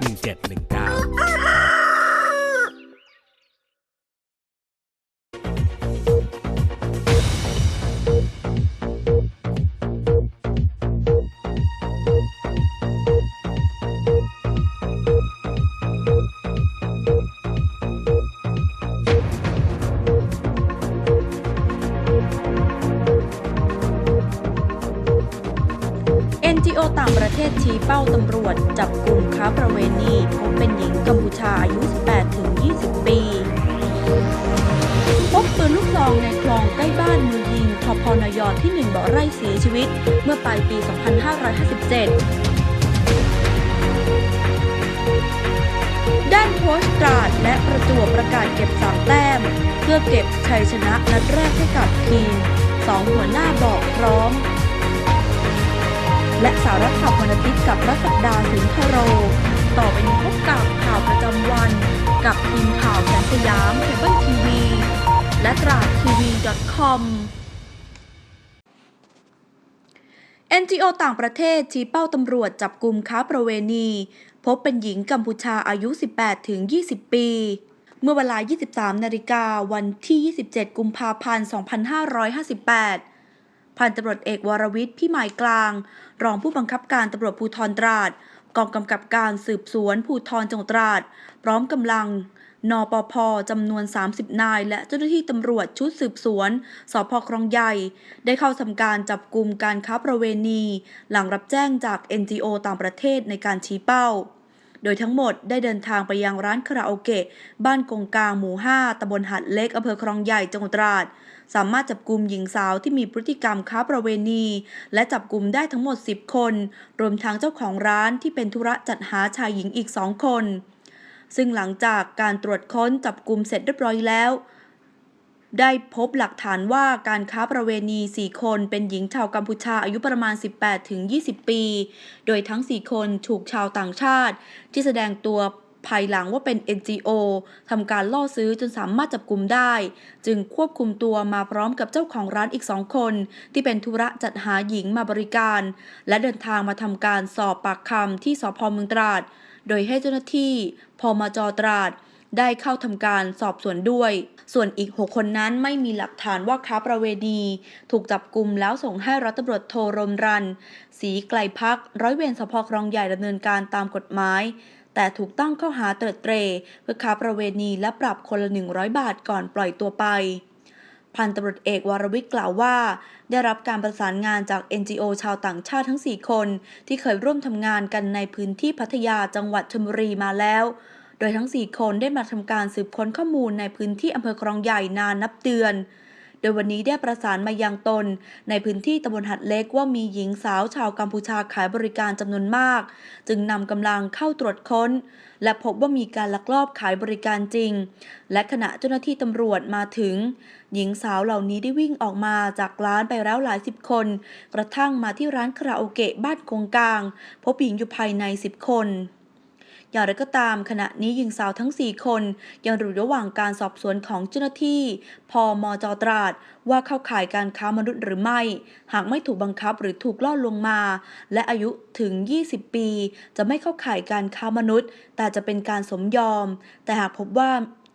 1719 นยที่ 1 บ่อไร่เสียชีวิต เมื่อปลายปี 2557ด้านโค้ชตราดและประจวบประกาศเก็บ 3 แต้ม เพื่อเก็บชัยชนะนัดแรกให้กับทีมสองหัวหน้าบอกพร้อม และสาระข่าววันอาทิตย์กับรัศดาสินทโร ต่อไปนี้พบกับข่าวประจำวัน กับทีมข่าวแสนสยามเคเบิลทีวี และตราดทีวี .com NGO ต่างประเทศชี้เป้าตำรวจจับกลุ่มค้าประเวณี พบเป็นหญิงกัมพูชาอายุ 18 ถึง 20 ปี เมื่อเวลา 23 นาฬิกาวันที่ 27 กุมภาพันธ์ 2558 พันตำรวจเอกวรวิทย์พี่หมายกลาง รองผู้บังคับการตำรวจภูธรตราด กองกำกับการสืบสวนภูธรจังหวัดตราด พร้อมกำลัง นปพจำนวน 30 นาย และเจ้าหน้าที่ตำรวจชุดสืบสวนสพครองใหญ่ ได้เข้าทำการจับกลุ่มการค้าประเวณี หลังรับแจ้งจาก NGO ต่างประเทศในการชี้เป้า โดยทั้งหมดได้เดินทางไปยังร้านคาราโอเกะ บ้านกงกลางหมู่ 5ตำบลหัดเล็กอำเภอครองใหญ่จังหวัดตราดสามารถจับกลุ่มหญิงสาวที่มีพฤติกรรมค้าประเวณี และจับกลุ่มได้ทั้งหมด 10 คน รวมทั้งเจ้าของร้านที่เป็นธุระจัดหาชายหญิงอีก 2 คน ซึ่งหลังจากการตรวจค้นจับกลุ่มเสร็จเรียบร้อยแล้ว ได้พบหลักฐานว่าการค้าประเวณี 4 คนเป็นหญิงชาวกัมพูชาอายุประมาณ 18-20 ปี โดยทั้ง 4 คนถูกชาวต่างชาติ ที่แสดงตัวภายหลังว่าเป็น NGO ทำการล่อซื้อจนสามารถจับกลุ่มได้ จึงควบคุมตัวมาพร้อมกับเจ้าของร้านอีกสองคน ที่เป็นธุระจัดหาหญิงมาบริการ และเดินทางมาทำการสอบปากคำที่สพเมืองตราด โดยให้เจ้าหน้าที่พมจตราดได้เข้าทำการสอบสวนด้วย ส่วนอีก 6 คนนั้นไม่มีหลักฐานว่าค้าประเวณี ถูกจับกลุ่มแล้วส่งให้รัฐตำรวจโทรมรัน สีไกลพัก ร้อยเวรสพครองใหญ่ดำเนินการตามกฎหมาย แต่ถูกตั้งข้อหาเตรดเตรเพื่อค้าประเวณีและปรับคนละ 100 บาทก่อนปล่อยตัวไป พันตำรวจเอกวรวิทย์กล่าวว่า ได้รับการประสานงานจาก NGO ชาวต่างชาติทั้ง 4 คน ที่เคยร่วมทำงานกันในพื้นที่พัทยาจังหวัดชลบุรีมาแล้ว โดยทั้ง 4 คนได้มาทำการสืบค้นข้อมูลในพื้นที่อำเภอคลองใหญ่นานนับเดือน โดยวันนี้ได้ประสานมายังตน ในพื้นที่ตำบลหัดเล็กว่ามีหญิงสาวชาวกัมพูชาขายบริการจำนวนมาก จึงนำกำลังเข้าตรวจค้น และพบว่ามีการลักลอบขายบริการจริง และขณะเจ้าหน้าที่ตำรวจมาถึง หญิงสาวเหล่านี้ได้วิ่งออกมาจากร้านไปแล้วหลายสิบคน กระทั่งมาที่ร้านคาราโอเกะบ้านกงกลาง พบหญิงอยู่ภายในสิบคน อย่างไรก็ตามขณะนี้หญิงสาวทั้ง 4 คน ยังอยู่ระหว่างการสอบสวนของเจ้าหน้าที่พมจตราดว่าเข้าข่ายการค้ามนุษย์หรือไม่ หากไม่ถูกบังคับหรือถูกล่อลวงมา และอายุถึง 20 ปี จะไม่เข้าข่ายการค้ามนุษย์ แต่จะเป็นการสมยอม แต่หากพบว่า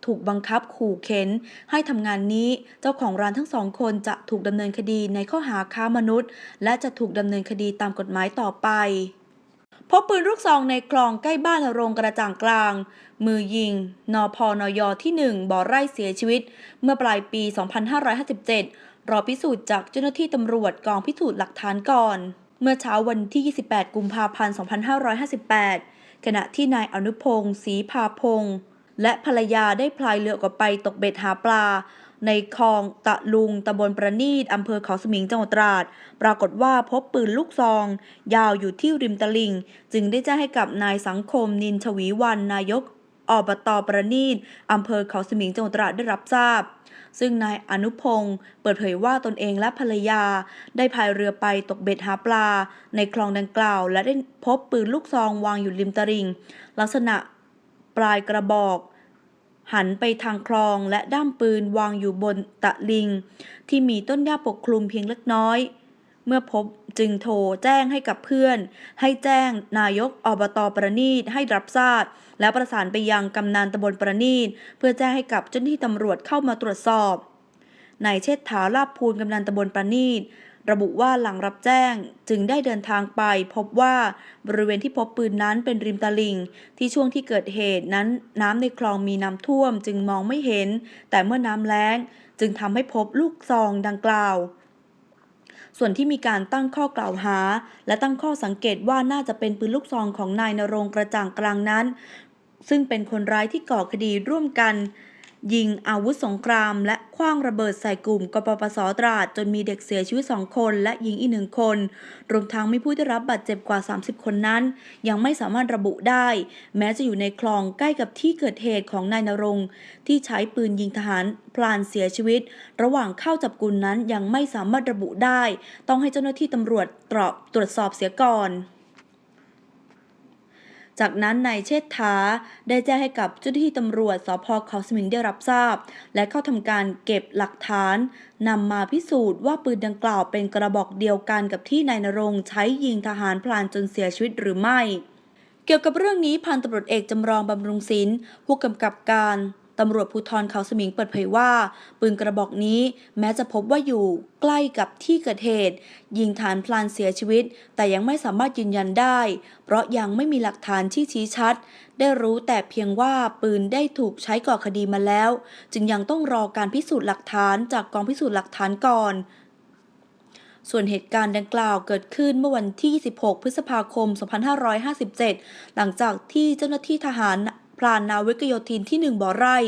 ถูกบังคับขู่เข็น ให้ทำงานนี้เจ้าของร้านทั้งสองคนจะถูกดำเนินคดีในข้อหาค้ามนุษย์ และจะถูกดำเนินคดีตามกฎหมายต่อไป พบปืนลูกซองในคลองใกล้บ้านโรงกระจ่างกลาง มือยิง นพนยที่ 1 บ่อไร่เสียชีวิต เมื่อปลายปี 2557 รอพิสูจน์จากเจ้าหน้าที่ตำรวจกองพิสูจน์หลักฐานก่อน เมื่อเช้าวันที่ 28 กุมภาพันธ์ 2558 ขณะที่นายอนุพงศ์ศรีพาพงศ์และภรรยาได้พลายเรือออกไปตกเบ็ดหาปลา ในคลองตะลุงตำบลประณีตอำเภอเขาสมิงจังหวัดตราด ปรากฏว่าพบปืนลูกซอง ยาวอยู่ที่ริมตลิ่ง จึงได้แจ้งให้กับนายสังคมนินชวีวันนายกอบตประณีตอำเภอเขาสมิงจังหวัดตราดได้รับทราบ ซึ่งนายอนุพงศ์เปิดเผยว่าตนเองและภรรยา ได้พายเรือไปตกเบ็ดหาปลา ในคลองดังกล่าว และได้พบปืนลูกซองวางอยู่ริมตลิ่ง ลักษณะปลายกระบอก หันไปทางคลองและด้ามปืนวางอยู่บนตะลิง ที่มีต้นหญ้าปกคลุมเพียงเล็กน้อย เมื่อพบจึงโทรแจ้งให้กับเพื่อน ให้แจ้งนายกอบตประณีตให้รับทราบ และประสานไปยังกำนันตำบลประณีตเพื่อแจ้งให้กับเจ้าหน้าที่ตำรวจเข้ามาตรวจสอบนายเชษฐาลาบพูนกำนันตำบลประณีต ระบุว่าหลังรับแจ้งจึงได้เดินทางไปพบว่าบริเวณที่พบปืนนั้นเป็นริมตลิ่ง ที่ช่วงที่เกิดเหตุนั้นน้ำในคลองมีน้ำท่วมจึงมองไม่เห็น แต่เมื่อน้ำแล้งจึงทำให้พบลูกซองดังกล่าว ส่วนที่มีการตั้งข้อกล่าวหา และตั้งข้อสังเกตว่าน่าจะเป็นปืนลูกซองของนายนรงกระจ่างกลางนั้น ซึ่งเป็นคนร้ายที่ก่อคดีร่วมกัน ยิงอาวุธสงคราม และคว้างระเบิดใส่กลุ่มกปปสตราดจนมีเด็กเสียชีวิต 2 คน และหญิงอีกหนึ่งคน รวมทั้งมีผู้ได้รับบาดเจ็บกว่า 30 คนนั้น ยังไม่สามารถระบุได้ แม้จะอยู่ในคลองใกล้กับที่เกิดเหตุของนายนรงที่ใช้ปืนยิงทหารพลานเสียชีวิต ระหว่างเข้าจับกุมนั้นยังไม่สามารถระบุได้ ต้องให้เจ้าหน้าที่ตำรวจตรวจตรวจสอบเสียก่อน จากนั้นนายเชษฐาได้แจ้งให้กับเจ้าหน้าที่ตำรวจสพเขาสมิงได้รับทราบ และเข้าทำการเก็บหลักฐานนำมาพิสูจน์ว่าปืนดังกล่าวเป็นกระบอกเดียวกันกับที่นายนรงใช้ยิงทหารพลานจนเสียชีวิตหรือไม่ เกี่ยวกับเรื่องนี้พันตำรวจเอกจำลองบำรุงศิลป์ผู้กำกับการ ตำรวจภูธรเขาสมิงเปิดเผยว่า ปืนกระบอกนี้แม้จะพบว่าอยู่ใกล้กับที่เกิดเหตุ ยิงฐานพลานเสียชีวิต แต่ยังไม่สามารถยืนยันได้ เพราะยังไม่มีหลักฐานที่ชี้ชัด ได้รู้แต่เพียงว่าปืนได้ถูกใช้ก่อคดีมาแล้ว จึงยังต้องรอการพิสูจน์หลักฐานจากกองพิสูจน์หลักฐานก่อนส่วนเหตุการณ์ดังกล่าวเกิดขึ้นเมื่อวันที่ 26 พฤษภาคม 2557 หลังจากที่เจ้าหน้าที่ทหาร ลานนาวิกโยธินที่ 1 บ่อไร่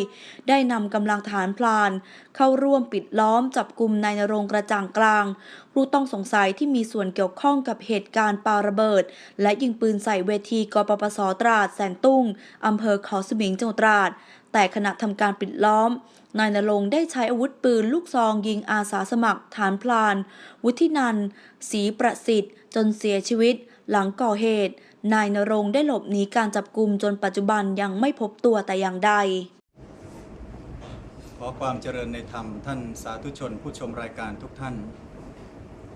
ได้นำกำลังทหารพลาน เข้าร่วมปิดล้อมจับกลุ่มนายนรงกระจ่างกลาง ผู้ต้องสงสัยที่มีส่วนเกี่ยวข้องกับเหตุการณ์ปาระเบิด และยิงปืนใส่เวทีกปปสตราดแสนตุ้งอำเภอเขาสมิงจังหวัดตราด แต่ขณะทำการปิดล้อมนายนรงได้ใช้อาวุธปืนลูกซองยิงอาสาสมัครฐานพลาน วุฒินันศรีประสิทธิ์ จนเสียชีวิต หลังก่อเหตุ นายนรงได้หลบหนีการจับกลุ่มจนปัจจุบันยังไม่พบตัวแต่อย่างใด ขอความเจริญในธรรมท่านสาธุชนผู้ชมรายการทุกท่าน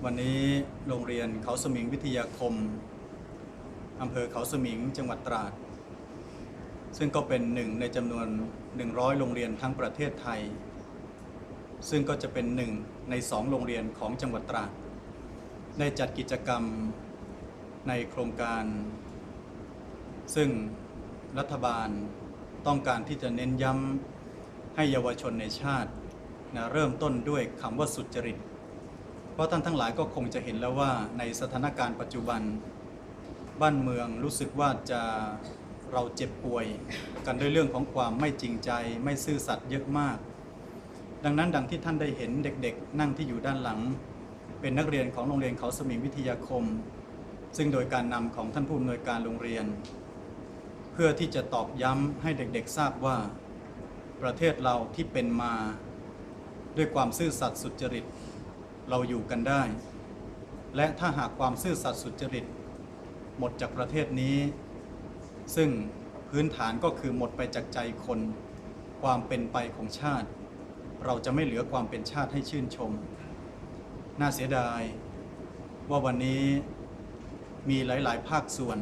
วันนี้โรงเรียนเขาสมิงวิทยาคมอำเภอเขาสมิงจังหวัดตราด ซึ่งก็เป็นหนึ่งในจำนวน 100 โรงเรียนทั้งประเทศไทย ซึ่งก็จะเป็นหนึ่งในสองโรงเรียนของจังหวัดตราด ได้จัดกิจกรรม ในโครงการ ซึ่งรัฐบาลต้องการที่จะเน้นย้ำให้เยาวชนในชาตินะเริ่มต้นด้วยคำว่าสุจริต เพราะท่านทั้งหลายก็คงจะเห็นแล้วว่าในสถานการณ์ปัจจุบัน บ้านเมืองรู้สึกว่าจะเราเจ็บป่วยกันด้วยเรื่องของความไม่จริงใจไม่ซื่อสัตย์เยอะมาก ดังนั้นดังที่ท่านได้เห็นเด็กๆ นั่งที่อยู่ด้านหลัง เป็นนักเรียนของโรงเรียนเขาสมิงวิทยาคม ซึ่งโดยการนำของท่านผู้อำนวยการโรงเรียน เพื่อที่จะตอกย้ำให้เด็กๆทราบว่า ประเทศเราที่เป็นมาด้วยความซื่อสัตย์สุจริตเราอยู่กันได้ และถ้าหากความซื่อสัตย์สุจริต หมดจากประเทศนี้ ซึ่งพื้นฐานก็คือหมดไปจากใจคน ความเป็นไปของชาติ เราจะไม่เหลือความเป็นชาติให้ชื่นชม น่าเสียดาย ว่าวันนี้ มีหลาย ๆ ภาคส่วน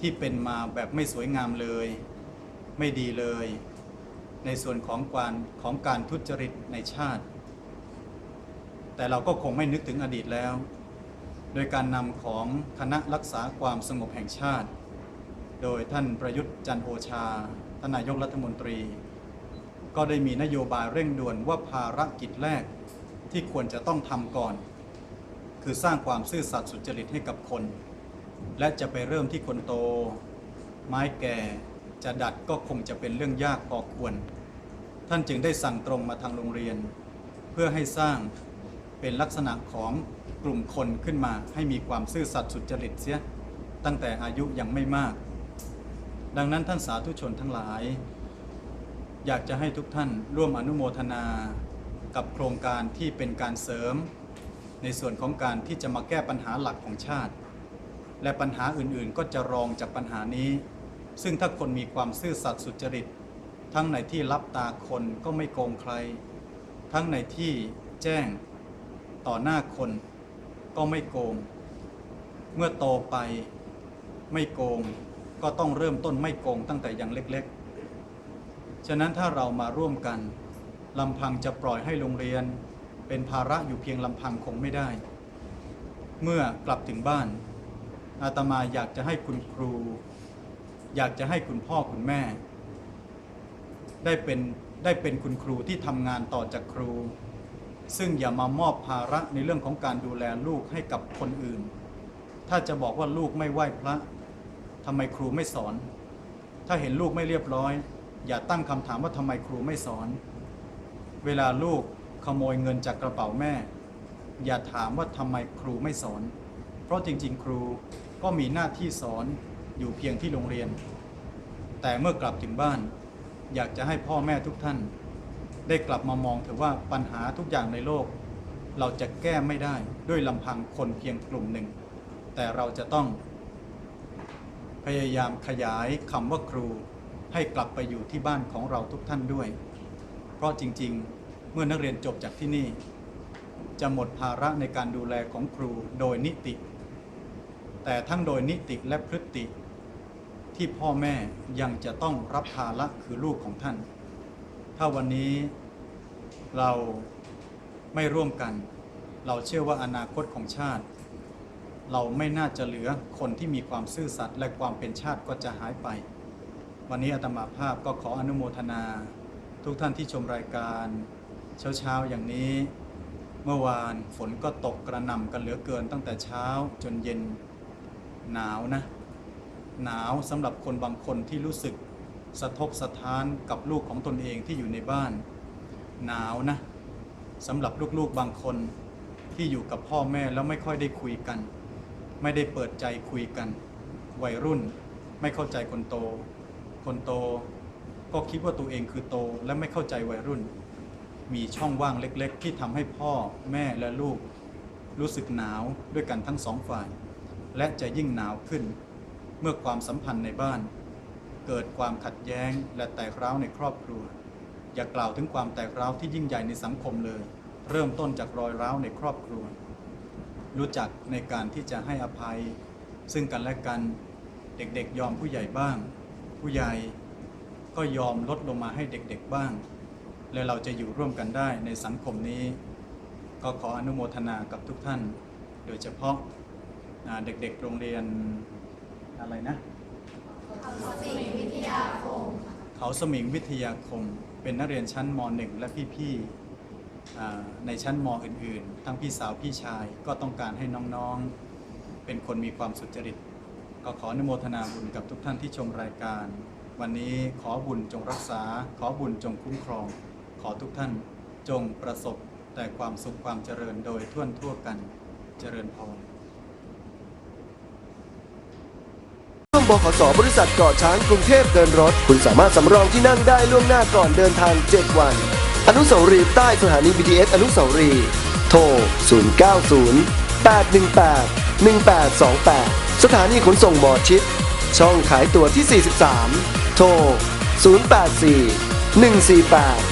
ที่เป็นมาแบบไม่สวยงามเลย ไม่ดีเลย ในส่วนของการของการทุจริตในชาติ แต่เราก็คงไม่นึกถึงอดีตแล้ว โดยการนำของคณะรักษาความสงบแห่งชาติ โดยท่านประยุทธ์จันโอชาท่านนายกรัฐมนตรี ก็ได้มีนโยบายเร่งด่วนว่าภารกิจแรกที่ควรจะต้องทำก่อน คือสร้างความซื่อสัตย์สุจริตให้กับคน และจะไปเริ่มที่คนโต ไม้แก่จะดัดก็คงจะเป็นเรื่องยากพอควร ท่านจึงได้สั่งตรงมาทางโรงเรียน เพื่อให้สร้างเป็นลักษณะของกลุ่มคนขึ้นมาให้มีความซื่อสัตย์สุจริตเสียตั้งแต่อายุยังไม่มาก ดังนั้นท่านสาธุชนทั้งหลาย อยากจะให้ทุกท่านร่วมอนุโมทนา กับโครงการที่เป็นการเสริม ในส่วนของการที่จะมาแก้ปัญหาหลักของชาติ และปัญหาอื่นๆก็จะรองจากปัญหานี้ ซึ่งถ้าคนมีความซื่อสัตย์สุจริต ทั้งในที่รับตาคนก็ไม่โกงใคร ทั้งในที่แจ้งต่อหน้าคนก็ไม่โกง เมื่อโตไปไม่โกง ก็ต้องเริ่มต้นไม่โกงตั้งแต่ยังเล็กๆ ฉะนั้นถ้าเรามาร่วมกันลำพังจะปล่อยให้โรงเรียน เป็นภาระอยู่เพียงลำพังคงไม่ได้ เมื่อกลับถึงบ้าน อาตมาอยากจะให้คุณครู อยากจะให้คุณพ่อคุณแม่ ได้เป็นได้เป็นคุณครูที่ทำงานต่อจากครู ซึ่งอย่ามามอบภาระในเรื่องของการดูแลลูกให้กับคนอื่น ถ้าจะบอกว่าลูกไม่ไหว้พระทำไมครูไม่สอน ถ้าเห็นลูกไม่เรียบร้อย อย่าตั้งคำถามว่าทำไมครูไม่สอน เวลาลูก ขโมยเงินจากกระเป๋าแม่ อย่าถามว่าทำไมครูไม่สอน เพราะจริง ๆ ครูก็มีหน้าที่สอนอยู่เพียงที่โรงเรียน แต่เมื่อกลับถึงบ้าน อยากจะให้พ่อแม่ทุกท่าน ได้กลับมามองเถอะว่าปัญหาทุกอย่างในโลก เราจะแก้ไม่ได้ด้วยลำพังคนเพียงกลุ่มหนึ่ง แต่เราจะต้อง พยายามขยายคำว่าครู ให้กลับไปอยู่ที่บ้านของเราทุกท่านด้วย เพราะจริง ๆ เมื่อนักเรียนจบจากที่นี่ จะหมดภาระในการดูแลของครูโดยนิติ แต่ทั้งโดยนิติและพฤติ ที่พ่อแม่ยังจะต้องรับภาระคือลูกของท่าน ถ้าวันนี้เราไม่ร่วมกัน เราเชื่อว่าอนาคตของชาติ เราไม่น่าจะเหลือคนที่มีความซื่อสัตย์และความเป็นชาติก็จะหายไป วันนี้อาตมาภาพก็ขออนุโมทนา ทุกท่านที่ชมรายการ เช้าๆอย่างนี้ เมื่อวานฝนก็ตกกระหน่ำกันเหลือเกินตั้งแต่เช้าจนเย็นหนาวนะ หนาวสำหรับคนบางคนที่รู้สึกสะทกสะท้านกับลูกของตนเองที่อยู่ในบ้าน หนาวนะสำหรับลูกๆบางคนที่อยู่กับพ่อแม่แล้วไม่ค่อยได้คุยกัน ไม่ได้เปิดใจคุยกัน วัยรุ่นไม่เข้าใจคนโต คนโตก็คิดว่าตัวเองคือโตและไม่เข้าใจวัยรุ่น มีช่องว่างเล็ก ๆ ที่ทำให้พ่อแม่และลูก รู้สึกหนาวด้วยกันทั้งสองฝ่าย และจะยิ่งหนาวขึ้น เมื่อความสัมพันธ์ในบ้าน เกิดความขัดแย้งและแตกร้าวในครอบครัว อย่ากล่าวถึงความแตกร้าวที่ยิ่งใหญ่ในสังคมเลย เริ่มต้นจากรอยร้าวในครอบครัว รู้จักในการที่จะให้อภัย ซึ่งกันและกันเด็กๆ ยอมผู้ใหญ่บ้าง ผู้ใหญ่ก็ยอมลดลงมาให้เด็กๆบ้าง และเราจะอยู่ร่วมกันได้ในสังคมนี้ ก็ขออนุโมทนากับทุกท่าน โดยเฉพาะาเด็กๆโรงเรียนอะไรนะ เขาสมิงวิทยาคมเขาสมิงวิทยาคม เป็นนักเรียนชั้นม .1 และพี่ๆในชั้นมอื่นๆ ทั้งพี่สาวพี่ชายก็ต้องการให้น้องๆ เป็นคนมีความสุจริต ก็ขออนุโมทนาบุญกับทุกท่านที่ชมรายการ วันนี้ขอบุญจงรักษา ขอบุญจงคุ้มครอง ขอทุกท่านจงประสบแต่ความสุขความเจริญโดยทั่วทั่วกันเจริญพรร่วมบขสบริษัทเกาะช้างกรุงเทพเดินรถ คุณสามารถสำรองที่นั่งได้ล่วงหน้าก่อนเดินทาง 7 วัน อนุสาวรีย์ใต้สถานี BTS อนุสาวรีย์โทร 090 818 1828 สถานีขนส่งหมอชิด ช่องขายตั๋วที่ 43 โทร 084 148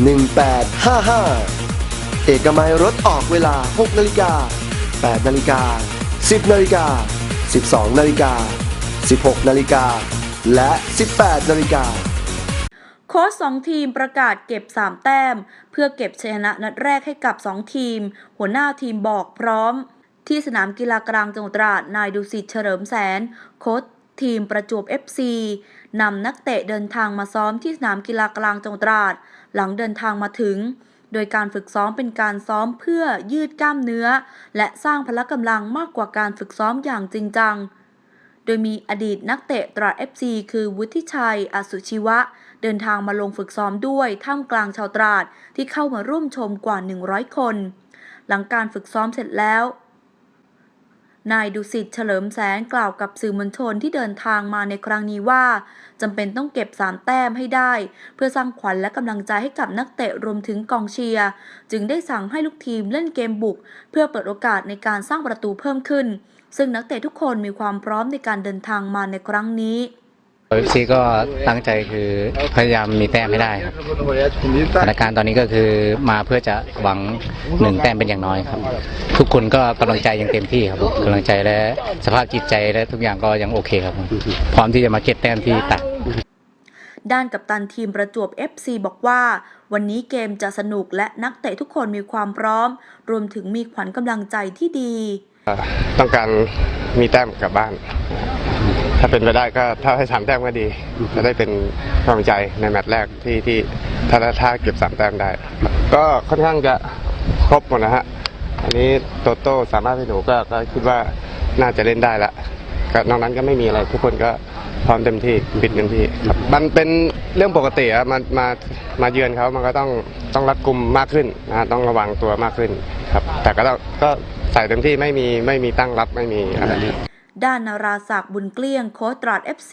1855 เอกมัยรถออกเวลา 6 นาฬิกา 8 นาฬิกา 10 นาฬิกา 12 นาฬิกา 16 นาฬิกา และ 18 นาฬิกาโค้ชสองทีมประกาศเก็บ 3 แต้ม เพื่อเก็บชนะนัดแรกให้กับ 2 ทีม หัวหน้าทีมบอกพร้อม ที่สนามกีฬากลางจังหวัดตราดนายดุสิตเฉลิมแสน โค้ชทีมประจวบ FC นำนักเตะเดินทางมาซ้อมที่สนามกีฬากลางจังหวัดตราด หลังเดินทางมาถึง โดยการฝึกซ้อมเป็นการซ้อมเพื่อยืดกล้ามเนื้อ และสร้างพละกำลังมากกว่าการฝึกซ้อมอย่างจริงจัง โดยมีอดีตนักเตะตราด FC คือวุฒิชัย อสุชีวะ เดินทางมาลงฝึกซ้อมด้วยท่ามกลางชาวตราดที่เข้ามาร่วมชมกว่า 100 คน หลังการฝึกซ้อมเสร็จแล้ว นายดุสิตเฉลิมแสงกล่าวกับสื่อมวลชนที่เดินทางมาในครั้งนี้ว่าจำเป็นต้องเก็บสามแต้มให้ได้ เพื่อสร้างขวัญและกำลังใจให้กับนักเตะรวมถึงกองเชียร์ จึงได้สั่งให้ลูกทีมเล่นเกมบุก เพื่อเปิดโอกาสในการสร้างประตูเพิ่มขึ้น ซึ่งนักเตะทุกคนมีความพร้อมในการเดินทางมาในครั้งนี้ เอฟซีก็ตั้งใจคือพยายามมีแต้มให้ได้ครับสถานการณ์ตอนนี้ก็คือมาเพื่อจะหวังหนึ่งแต้มเป็นอย่างน้อยครับ ทุกคนก็กำลังใจยังเต็มที่ครับกำลังใจและสภาพจิตใจและทุกอย่างก็ยังโอเคครับ พร้อมที่จะมาเก็บแต้มที่ตัดด้านกัปตันทีมประจวบ FC บอกว่า วันนี้เกมจะสนุกและนักเตะทุกคนมีความพร้อม รวมถึงมีขวัญกำลังใจที่ดี ต้องการมีแต้มกลับบ้าน ถ้าเป็นไปได้ก็ถ้าให้สามแต้มก็ดี จะได้เป็นกำลังใจในแมตช์แรกที่ที่ถ้าถ้าเก็บสามแต้มได้ ก็ค่อนข้างจะครบหมดนะฮะอันนี้โตโต้สามารถให้หนูก็ก็คิดว่าน่าจะเล่นได้ละก็นอกนั้นก็ไม่มีอะไรทุกคนก็พร้อมเต็มที่ปิดเต็มที่ครับมันเป็นเรื่องปกติอะมามามาเยือนเขามันก็ต้องต้องรัดกุมมากขึ้นนะฮะต้องระวังตัวมากขึ้นครับ แต่ก็ต้องก็ใส่เต็มที่ไม่มีไม่มีตั้งรับไม่มีอะไร ด้านนาราศักดิ์บุญเกลี้ยงโค้ชตราด FC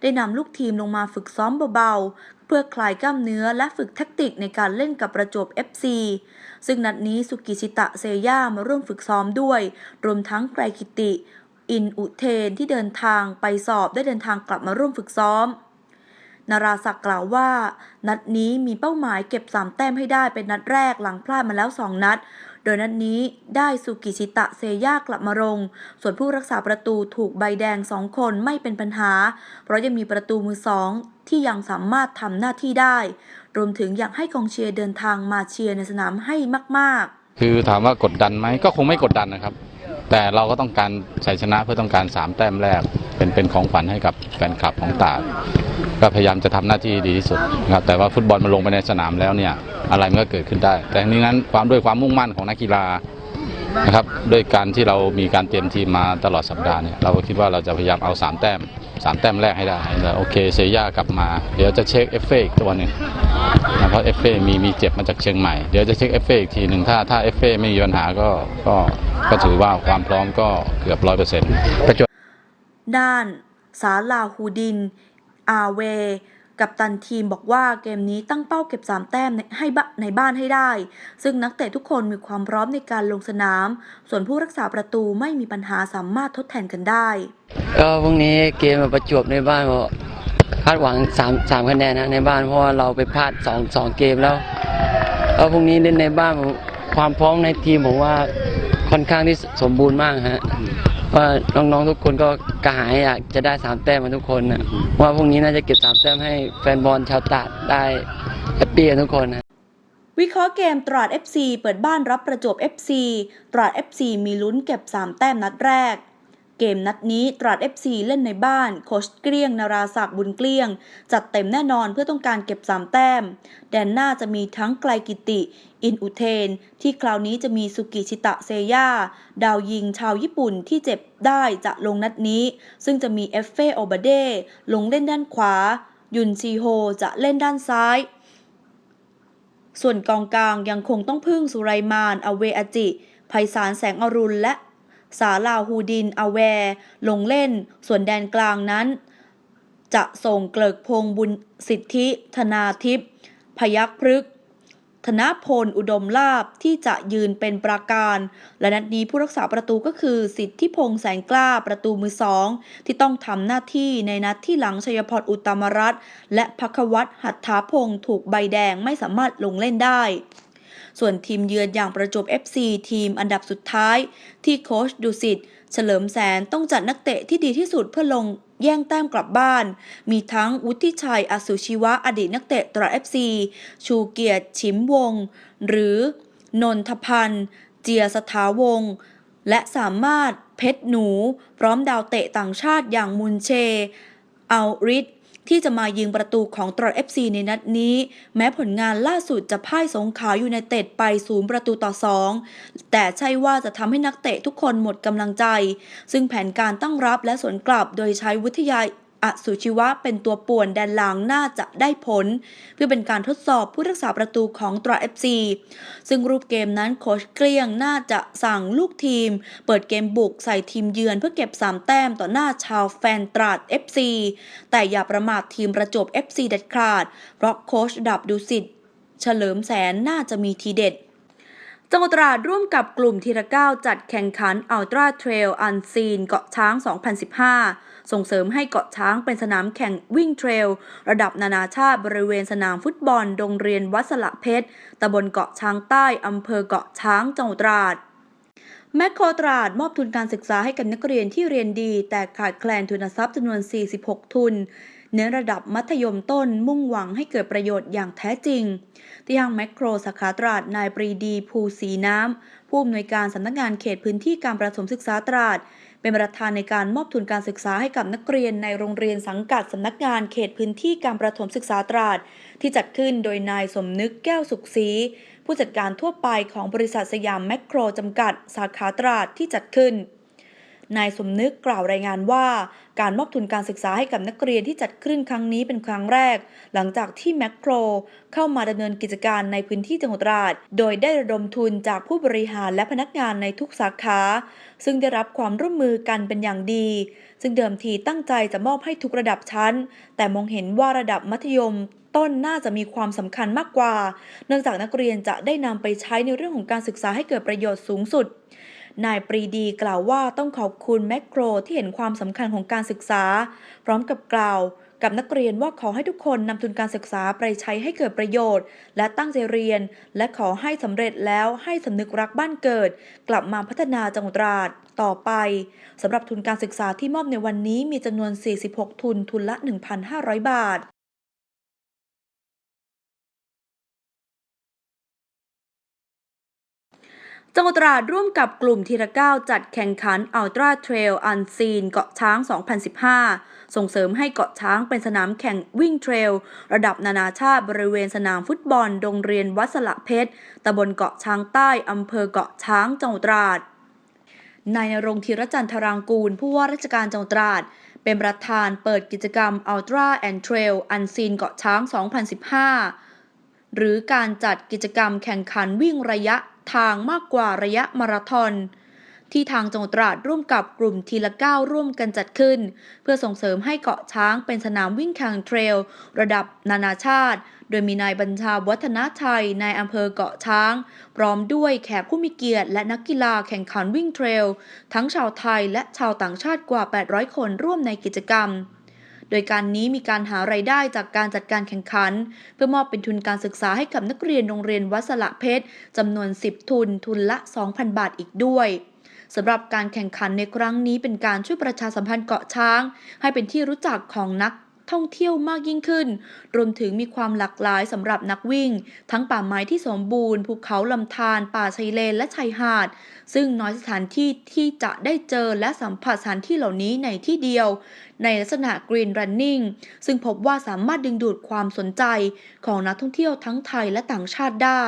ได้นำลูกทีมลงมาฝึกซ้อมเบาๆ เพื่อคลายกล้ามเนื้อและฝึกแทคติกในการเล่นกับประจวบ FC ซึ่งนัดนี้สุกิชิตะเซย่ามาร่วมฝึกซ้อมด้วย รวมทั้งไกรกิติ อินอุเทนที่เดินทางไปสอบได้เดินทางกลับมาร่วมฝึกซ้อมนาราศักดิ์กล่าวว่า นัดนี้มีเป้าหมายเก็บ 3 แต้มให้ได้เป็นนัดแรกหลังพลาดมาแล้ว 2 นัด ดยนัดนี้ได้สุกิชิตะเซย่ากลับมาลง ส่วนผู้รักษาประตูถูกใบแดงสองคนไม่เป็นปัญหา เพราะยังมีประตูมือสองที่ยังสามารถทำหน้าที่ได้ รวมถึงอยากให้กองเชียร์เดินทางมาเชียร์ในสนามให้มาก ๆ คือถามว่ากดดันไหมก็คงไม่กดดันนะครับ แต่เราก็ต้องการชัยชนะเพื่อต้องการสามแต้มแรก เป็นเป็นของขวัญให้กับแฟนคลับของตาดก็พยายามจะทำหน้าที่ดีที่สุดนะครับแต่ว่าฟุตบอลมันลงไปในสนามแล้วเนี่ยอะไรมันก็เกิดขึ้นได้ แต่นี้นั้นความด้วยความมุ่งมั่นของนักกีฬานะครับด้วยการที่เรามีการเตรียมทีมมาตลอดสัปดาห์เนี่ยเราก็คิดว่าเราจะพยายามเอาสามแต้ม สามแต้มแรกให้ได้แต่โอเคเซย่ากลับมา เดี๋ยวจะเช็คเอฟเฟกตัวหนึ่งนะเพราะเอฟเฟมีมีเจ็บมาจากเชียงใหม่ เดี๋ยวจะเช็คเอฟเฟอีกทีหนึ่งถ้าถ้าเอฟเฟไม่มีปัญหาก็ก็ก็ถือว่าความพร้อมก็เกือบร้อยเปอร์เซ็นต์ด้านสาลาฮูดิน อาเว กับตันทีมบอกว่าเกมนี้ตั้งเป้าเก็บ 3 แต้มในให้ในบ้านให้ได้ ซึ่งนักเตะทุกคนมีความพร้อมในการลงสนาม ส่วนผู้รักษาประตูไม่มีปัญหาสามารถทดแทนกันได้ก็พรุ่งนี้เกมมาประจวบในบ้านก็คาดหวัง3 3คะแนนนะในบ้านเพราะว่าเราไปพลาด2 2เกมแล้วแล้วพรุ่งนี้เล่นในบ้านความพร้อมในทีมผมว่าค่อนข้างที่สมบูรณ์มากฮะ ว่าน้องๆทุกคนก็กระหายอยากจะได้3แต้มมาทุกคนนะว่าพรุ่งนี้น่าจะเก็บ3แต้มให้แฟนบอลชาวตราดได้แฮปปี้กันทุกคนนะวิเคราะห์เกมตราด FC เปิดบ้านรับประจวบ FC ตราด FC มีลุ้นเก็บ 3 แต้มนัดแรก เกมนัดนี้ตราด FC เล่นในบ้านโคชเกลี้ยงนาราศักดิ์บุญเกลี้ยง จัดเต็มแน่นอนเพื่อต้องการเก็บ 3 แต้ม แดนหน้าจะมีทั้งไกลกิติ อินอุเทน ที่คราวนี้จะมีสุกิชิตะเซย่าดาวยิงชาวญี่ปุ่นที่เจ็บได้จะลงนัดนี้ ซึ่งจะมีเอฟเฟโอบาเดลงเล่นด้านขวา ยุนซีโฮจะเล่นด้านซ้ายส่วนกองกลางยังคงต้องพึ่งสุไรมาน อเวอจิ ไพศาลแสงอรุณ และ สาลาฮูดิน อแวร์ลงเล่น ส่วนแดนกลางนั้น จะส่งเกลิกพงบุญสิทธิ ธนาทิพย์พยักพฤกษ์ ธนพลอุดมลาบที่จะยืนเป็นประการ และนัดนี้ผู้รักษาประตูก็คือสิทธิพงษ์แสงกล้าประตูมือสอง ที่ต้องทำหน้าที่ในนัดที่หลังชัยพรอุตตมรัตน์และพักวัตรหัตถาพงศ์ถูกใบแดงไม่สามารถลงเล่นได้ส่วนทีมเยือนอย่างประจวบ FC ทีมอันดับสุดท้าย ที่โค้ชดุสิตเฉลิมแสนต้องจัดนักเตะที่ดีที่สุดเพื่อลง แย่งแต้มกลับบ้าน มีทั้งวุฒิชัยอสุชีวะอดีตนักเตะตราเอฟซีชูเกียรติชิมวง หรือนนทพันธ์ เจียสถาวง และสามารถเพชรหนู พร้อมดาวเตะต่างชาติอย่างมุนเช เอาริด ที่จะมายิงประตูของตรอฟซีในนัดนี้ แม้ผลงานล่าสุดจะพ่ายสงขาอยู่ในเตดไปศูนย์ประตูต่อ2แต่ใช่ว่าจะทำให้นักเตะทุกคนหมดกำลังใจ ซึ่งแผนการตั้งรับและสวนกลับโดยใช้วิทยา อสุชีวะเป็นตัวป่วนแดนหลังน่าจะได้ผล เพื่อเป็นการทดสอบผู้รักษาประตูของตรา FC ซึ่งรูปเกมนั้นโคชเกลี้ยงน่าจะสั่งลูกทีม เปิดเกมบุกใส่ทีมเยือนเพื่อเก็บ 3 แต้มต่อหน้าชาวแฟนตราด FC แต่อย่าประมาททีมประจวบ FC เด็ดขาด เพราะโคชดับดุสิตเฉลิมแสนน่าจะมีทีเด็ด จังหวัดตราดร่วมกับกลุ่มทีละเก้าจัดแข่งขันอัลตร้าเทรลอันซีนเกาะช้าง 2015 ส่งเสริมให้เกาะช้างเป็นสนามแข่งวิ่งเทรล ระดับนานาชาติบริเวณสนามฟุตบอลโรงเรียนวัดสละเพชรตำบลเกาะช้างใต้อำเภอเกาะช้างจังหวัดตราดแมคโครตราดมอบทุนการศึกษาให้กับนักเรียนที่เรียนดี แต่ขาดแคลนทุนทรัพย์จำนวน 46 ทุน เน้นระดับมัธยมต้นมุ่งหวังให้เกิดประโยชน์อย่างแท้จริงที่ห้างแมคโครสาขาตราดนายปรีดีภูสีน้ำ ผู้อำนวยการสำนักงานเขตพื้นที่การประถมศึกษาตราด เป็นประธานในการมอบทุนการศึกษาให้กับนักเรียนในโรงเรียนสังกัดสำนักงานเขตพื้นที่การประถมศึกษาตราด ที่จัดขึ้นโดยนายสมนึกแก้วสุขศรีผู้จัดการทั่วไปของบริษัทสยามแมคโครจำกัด สาขาตราดที่จัดขึ้น นายสมนึกกล่าวรายงานว่า การมอบทุนการศึกษาให้กับนักเรียนที่จัดขึ้นครั้งนี้เป็นครั้งแรก หลังจากที่แมคโครเข้ามาดำเนินกิจการในพื้นที่จังหวัดราดโดยได้ระดมทุนจากผู้บริหารและพนักงานในทุกสาขา ซึ่งได้รับความร่วมมือกันเป็นอย่างดี ซึ่งเดิมทีตั้งใจจะมอบให้ทุกระดับชั้น แต่มองเห็นว่าระดับมัธยมต้นน่าจะมีความสำคัญมากกว่า เนื่องจากนักเรียนจะได้นำไปใช้ในเรื่องของการศึกษาให้เกิดประโยชน์สูงสุด นายปรีดีกล่าวว่าต้องขอบคุณแมคโครที่เห็นความสำคัญของการศึกษา พร้อมกับกล่าวกับนักเรียนว่าขอให้ทุกคนนำทุนการศึกษาไปใช้ให้เกิดประโยชน์ และตั้งใจเรียน และขอให้สำเร็จแล้วให้สำนึกรักบ้านเกิด กลับมาพัฒนาจังหวัดตราดต่อไปสำหรับทุนการศึกษาที่มอบในวันนี้มีจำนวน 46 ทุนทุนละ 1,500 บาท จังหวัดตราดร่วมกับกลุ่มทีละเก้าจัดแข่งขันอัลตร้าเทรลอันซีนเกาะช้าง 2015 ส่งเสริมให้เกาะช้างเป็นสนามแข่งวิ่งเทรล ระดับนานาชาติบริเวณสนามฟุตบอลโรงเรียนวัดสละเพชรตำบลเกาะช้างใต้อำเภอเกาะช้างจังหวัดตราดนายนรงค์ธีรจันทรางกูล ผู้ว่าราชการจังหวัดตราด เป็นประธานเปิดกิจกรรม Ultra and Trail อันซีนเกาะช้าง 2015 หรือการจัดกิจกรรมแข่งขันวิ่งระยะ ทางมากกว่าระยะมาราธอนที่ทางจังหวัดตราดร่วมกับกลุ่มทีละก้าวร่วมกันจัดขึ้น เพื่อส่งเสริมให้เกาะช้างเป็นสนามวิ่งแข่งเทรล ระดับนานาชาติ โดยมีนายบัญชาวัฒนชัยนายอำเภอเกาะช้าง พร้อมด้วยแขกผู้มีเกียรติ และนักกีฬาแข่งขันวิ่งเทรล ทั้งชาวไทยและชาวต่างชาติกว่า 800 คนร่วมในกิจกรรม โดยการนี้มีการหารายได้จากการจัดการแข่งขัน เพื่อมอบเป็นทุนการศึกษาให้กับนักเรียนโรงเรียนวัดสละเพชรจำนวน 10 ทุน ทุนละ 2,000 บาทอีกด้วยสำหรับการแข่งขันในครั้งนี้เป็นการช่วยประชาสัมพันธ์เกาะช้าง ให้เป็นที่รู้จักของนัก ท่องเที่ยวมากยิ่งขึ้น รวมถึงมีความหลากหลายสำหรับนักวิ่ง ทั้งป่าไม้ที่สมบูรณ์ ภูเขาลำธารป่าชายเลนและชายหาด ซึ่งน้อยสถานที่ที่จะได้เจอและสัมผัสสถานที่เหล่านี้ในที่เดียว ในลักษณะ Green Running ซึ่งพบว่าสามารถดึงดูดความสนใจของนักท่องเที่ยวทั้งไทยและต่างชาติได้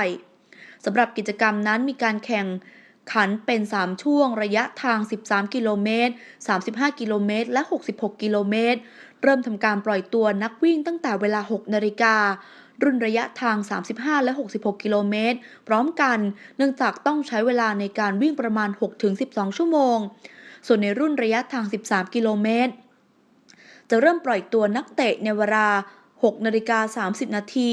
สำหรับกิจกรรมนั้นมีการแข่ง ขันเป็น 3 ช่วงระยะทาง 13 กิโลเมตร 35 กิโลเมตร และ 66 กิโลเมตร เริ่มทำการปล่อยตัวนักวิ่งตั้งแต่เวลา 6 นาฬิกา รุ่นระยะทาง 35 และ 66 กิโลเมตร พร้อมกัน เนื่องจากต้องใช้เวลาในการวิ่งประมาณ 6-12 ชั่วโมง ส่วนในรุ่นระยะทาง 13 กิโลเมตรจะเริ่มปล่อยตัวนักเตะในเวลา 6นาฬิกา30 นาที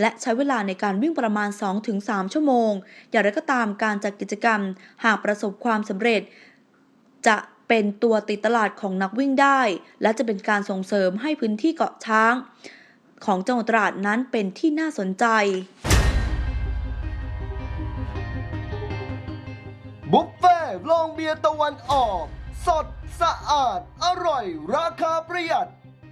และใช้เวลาในการวิ่งประมาณ 2-3 ชั่วโมง อย่างไรก็ตามการจัดกิจกรรมหากประสบความสำเร็จ จะเป็นตัวติดตลาดของนักวิ่งได้ และจะเป็นการส่งเสริมให้พื้นที่เกาะช้าง ของจังหวัดตราดนั้นเป็นที่น่าสนใจบุฟเฟ่ต์โรงเบียร์ตะวันออก สดสะอาด อร่อย ราคาประหยัด